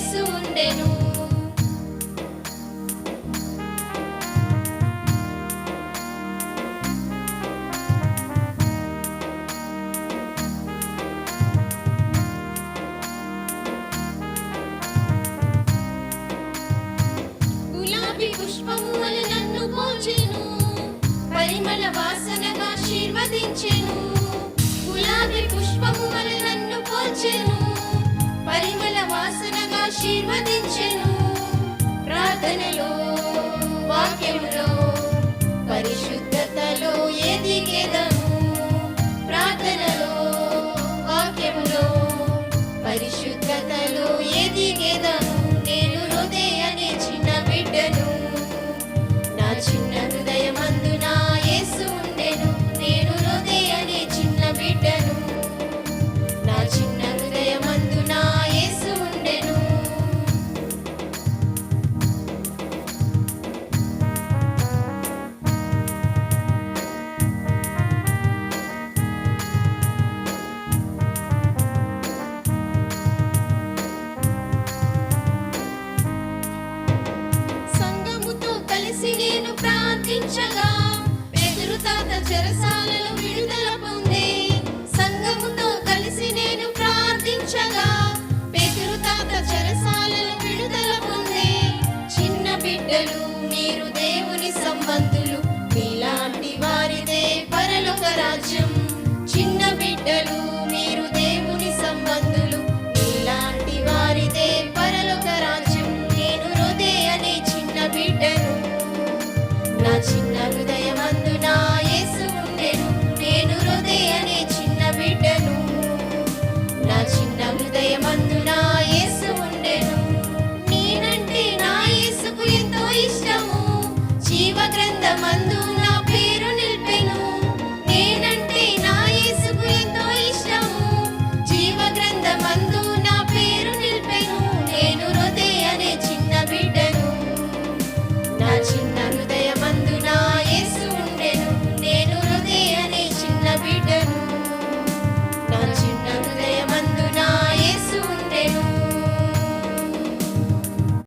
యేసు నన్ను పరిమళ వాసనగా ఆశీర్వదించెను. గులాబీ పుష్పము ఆశీర్వదించెను. ప్రార్థనలు తాత విడుదల కలిసి నేను ప్రార్థించగా తాత విడుదల చిన్న బిడ్డలు మీరు దేవుని సంబంధులు